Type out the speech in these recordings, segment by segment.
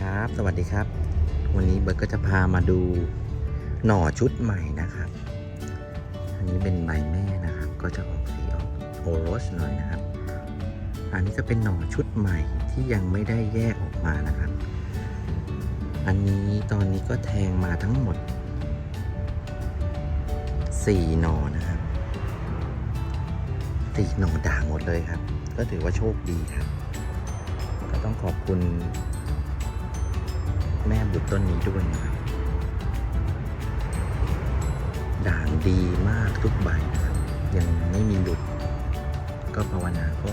ครับ สวัสดีครับ วันนี้เบิร์ตก็จะพามาดูหน่อชุดใหม่นะครับ อันนี้เป็นใบแม่นะครับ ก็จะออกสีออกโอรสหน่อยนะครับ อันนี้ก็เป็นหน่อชุดใหม่ที่ยังไม่ได้แยกออกมานะครับ อันนี้ตอนนี้ก็แทงมาทั้งหมด 4 หน่อนะครับสี่หน่อด่างหมดเลยครับ ก็ถือว่าโชคดีครับ ก็ต้องขอบคุณ แม่บุตรต้นนี้ด้วยนะครับด่างดีมากทุกใบนะครับยังไม่มีหลุด ก็ภาวนาก็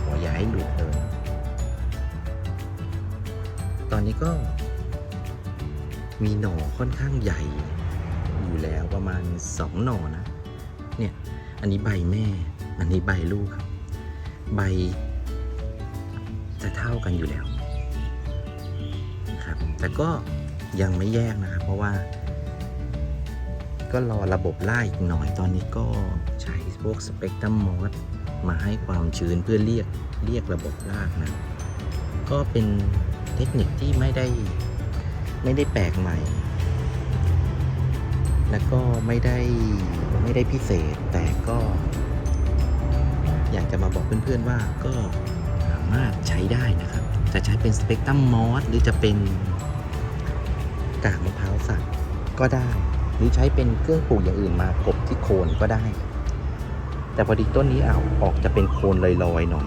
ขออย่าให้หลุดเลย ตอนนี้ก็ มีหน่อค่อนข้างใหญ่ อยู่แล้วประมาณสองหน่อนะ เนี่ย อันนี้ใบแม่ อันนี้ใบลูกครับ ใบจะเท่ากันอยู่แล้ว แต่ก็ยังไม่แยกนะครับ เพราะว่า ก็รอระบบล่าอีกหน่อยตอนนี้ก็ใช้พวกสเปกตรัมมอสมาให้ความชื้นเพื่อเรียกเรียกระบบลากนะ ก็เป็นเทคนิคที่ไม่ได้ไม่ได้แปลกใหม่ แล้วก็ไม่ได้ไม่ได้พิเศษแต่ก็ อยากจะมาบอกเพื่อนๆว่าก็สามารถใช้ได้นะครับ จะใช้เป็นสเปกตรัมมอสหรือจะเป็น กากมะพร้าวสับก็ได้ หรือใช้เป็นเครื่องปลูกอย่างอื่นมากบที่โคนก็ได้ แต่พอดีต้นนี้เอาออกจะเป็นโคนลอยๆหน่อย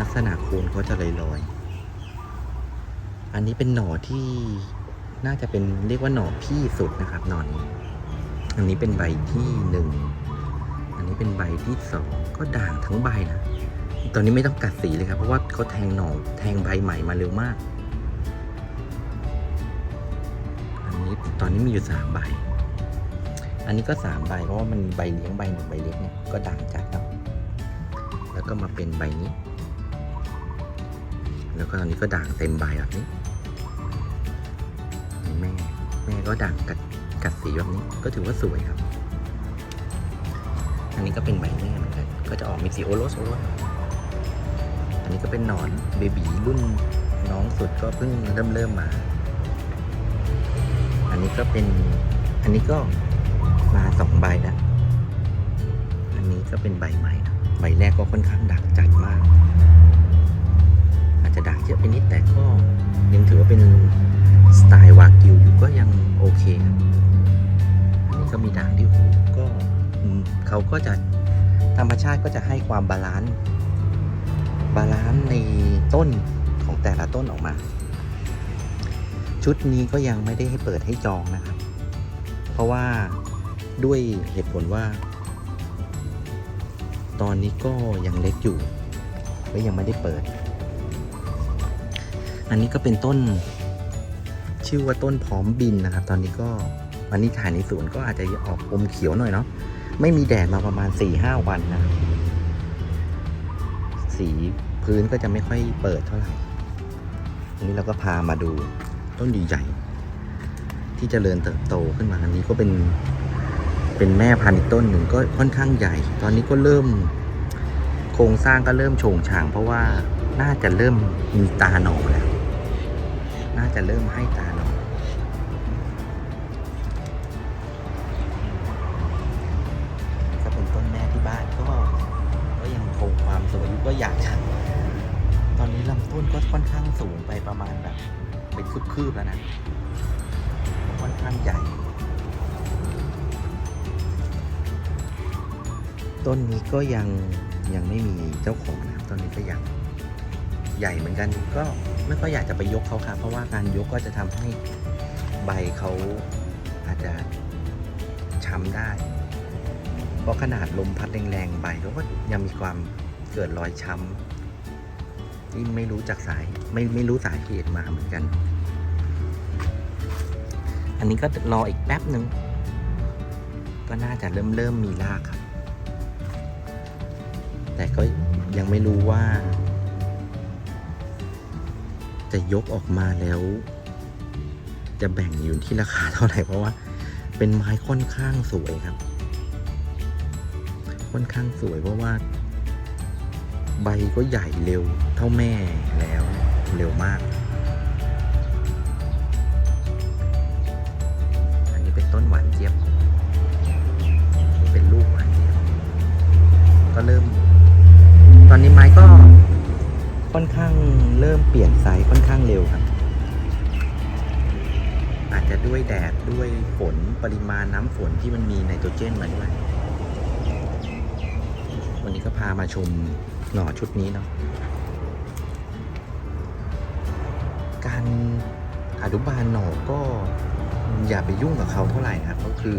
ลักษณะโคนเขาจะลอยๆ อันนี้เป็นหน่อที่น่าจะเป็นเรียกว่าหน่อพี่สุดนะครับหน่อนี้ อันนี้เป็นใบที่หนึ่ง อันนี้เป็นใบที่สองก็ด่างทั้งใบนะ ตอนนี้ไม่ต้องกัดสีเลยครับ เพราะว่าเขาแทงหน่อแทงใบใหม่มาเร็วมาก นี้ตอนนี้มีอยู่สามใบ อันนี้ก็สามใบเพราะว่ามันใบเลี้ยงใบหนึ่งใบเล็กเนี่ยก็ด่างจัดแล้วแล้วก็มาเป็นใบนี้ แล้วก็ตอนนี้ก็ด่างเต็มใบแบบนี้ แม่แม่ก็ด่างกัดกัดสีแบบนี้ก็ถือว่าสวยครับ อันนี้ก็เป็นใบแม่เหมือนกัน ก็จะออกมีสีโอโรสโอโรสอันนี้ก็เป็นหนอนเบบีรุ่นน้องสุดก็เพิ่งเริ่มเริ่มมา อันนี้ก็เป็น อันนี้ก็มาสองใบแล้ว อันนี้ก็เป็นใบใหม่นะใบแรกก็ค่อนข้างดักจัดมาก อาจจะดักเยอะไปนิดแต่ก็ยังถือว่าเป็นสไตล์วากิวอยู่ก็ยังโอเคครับอันนี้ก็มีด่างที่หูก็เขาก็จะธรรมชาติก็จะให้ความบาลานซ์บาลานซ์ในต้นของแต่ละต้นออกมา ชุดนี้ก็ยังไม่ได้ให้เปิดให้จองนะครับ เพราะว่าด้วยเหตุผลว่า ตอนนี้ก็ยังเล็กอยู่ก็ยังไม่ได้เปิด อันนี้ก็เป็นต้น ชื่อว่าต้นพร้อมบินนะครับ ตอนนี้ก็วันนี้ถ่ายในสวนก็อาจจะออกอมเขียวหน่อยเนาะไม่มีแดดมาประมาณ4ี่ห้าวันนะสีพื้นก็จะไม่ค่อยเปิดเท่าไหร่อันนี้เราก็พามาดู ต้นใหญ่ๆที่จเจริญเติบโตขึ้นมาอันนี้ก็เป็นเป็นแม่พันธุ์อีกต้นหนึ่งก็ค่อนข้างใหญ่ ตอนนี้ก็เริ่ม โครงสร้างก็เริ่มโฉงฉาง เพราะว่าน่าจะเริ่มมีตาหนอแล้ว น่าจะเริ่มให้ตา คืบๆแล้วนะค่อนข้างใหญ่ ต้นนี้ก็ยังยังไม่มีเจ้าของนะครับต้นนี้ก็ยังใหญ่เหมือนกันก็ไม่ค่อยอยากจะไปยกเขาครับเพราะว่าการยกก็จะทำให้ใบเขาอาจจะช้ำได้ เพราะขนาดลมพัดแรงๆใบเขาก็ยังมีความเกิดรอยช้ำที่ไม่รู้จากสายไม่ไม่รู้สาเหตุมาเหมือนกัน อันนี้ก็รออีกแป๊บหนึ่งก็น่าจะเริ่มเริ่มมีรากครับ แต่ก็ยังไม่รู้ว่า จะยกออกมาแล้ว จะแบ่งอยู่ที่ราคาเท่าไหร่เพราะว่าเป็นไม้ค่อนข้างสวยครับ ค่อนข้างสวยเพราะว่า ใบก็ใหญ่เร็วเท่าแม่แล้วเร็วมาก ต้นหวานเจี๊ยบ เป็นลูกหวานเจี๊ยบ ก็เริ่ม ตอนนี้ไม้ก็ค่อนข้างเริ่มเปลี่ยนไซส์ค่อนข้างเร็วครับ อาจจะด้วยแดดด้วยฝนปริมาณน้ำฝนที่มันมีในตัวเจนมาด้วย วันนี้ก็พามาชมหน่อชุดนี้เนาะการอนุบาลหน่อก็ อย่าไปยุ่งกับเขาเท่าไหร่ครับก็คือ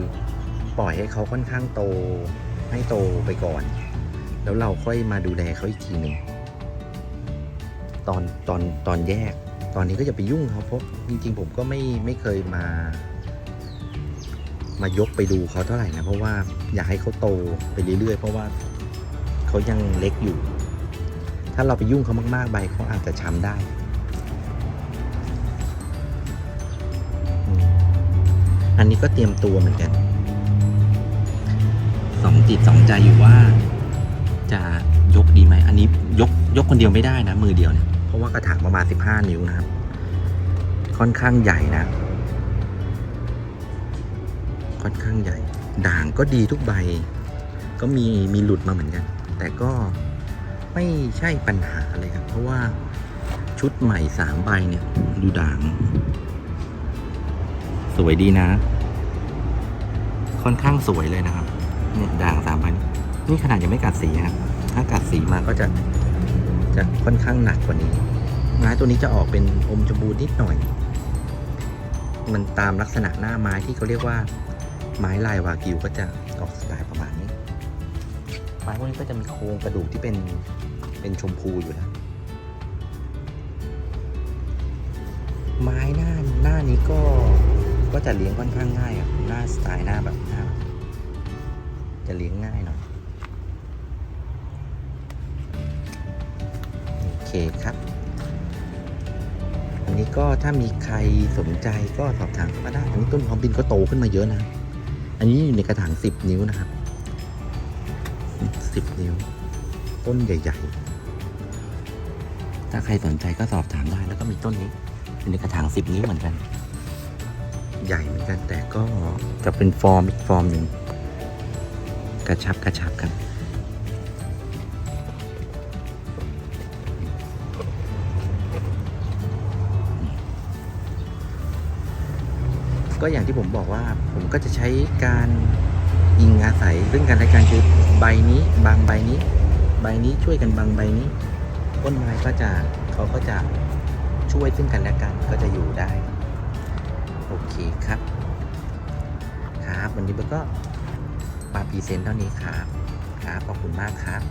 ปล่อยให้เขาค่อนข้างโตให้โตไปก่อน แล้วเราค่อยมาดูแลเขาอีกทีหนึ่งตอนตอนตอนแยก ตอนนี้ก็อย่าไปยุ่งเขาเพราะจริง ๆ ผมก็ไม่ไม่เคยมา มายกไปดูเขาเท่าไหร่นะเพราะว่าอยากให้เขาโตไปเรื่อยๆ เพราะว่าเขายังเล็กอยู่ ถ้าเราไปยุ่งเขามากๆใบเขาอาจจะช้ำได้ อันนี้ก็เตรียมตัวเหมือนกัน สองจิตสองใจอยู่ว่า จะยกดีไหม อันนี้ยกยกคนเดียวไม่ได้นะ มือเดียวเนี่ย เพราะว่ากระถางประมาณ15นิ้วนะครับ ค่อนข้างใหญ่นะ ค่อนข้างใหญ่ ด่างก็ดีทุกใบ ก็มีมีหลุดมาเหมือนกัน แต่ก็ไม่ใช่ปัญหาเลยครับ เพราะว่าชุดใหม่สามใบเนี่ย ดูด่าง สวยดีนะ ค่อนข้างสวยเลยนะครับ เนี่ยด่างสามพันนี่ขนาดยังไม่กัดสีครับ ถ้ากัดสีมาก็จะจะค่อนข้างหนักกว่านี้ไม้ตัวนี้จะออกเป็นอมชมพูนิดหน่อย มันตามลักษณะหน้าไม้ที่เขาเรียกว่า ไม้ลายวากิวก็จะออกสไตล์ประมาณนี้ ไม้พวกนี้ก็จะมีโครงกระดูกที่เป็นเป็นชมพูอยู่แล้วไม้หน้าหน้านี้ก็ ก็จะเลี้ยงค่อนข้างง่ายอะหน้าสไตล์หน้าแบบหน้าแบบจะเลี้ยงง่ายหน่อยโอเคครับ อันนี้ก็ถ้ามีใครสนใจก็สอบถามมาได้อันนี้ต้นพร้อมบินก็โตขึ้นมาเยอะนะ อันนี้อยู่ในกระถางสิบนิ้วนะครับสิบนิ้ว ต้นใหญ่ ๆ ถ้าใครสนใจก็สอบถามได้แล้วก็มีต้นนี้อยู่ในกระถางสิบนิ้วเหมือนกัน ใหญ่เหมือนกัน แต่ก็จะเป็นฟอร์มอีกฟอร์มหนึ่งกระชับกระชับกัน ก็อย่างที่ผมบอกว่าผมก็จะใช้การอิงอาศัยซึ่งกันและกันคือใบนี้บางใบนี้ ใบนี้ช่วยกันบางใบนี้ต้นไม้ก็จะเขาก็จะช่วยซึ่งกันและกันก็จะอยู่ได้ ก็มาพรีเซนต์เท่านี้ครับครับขอบคุณมากครับ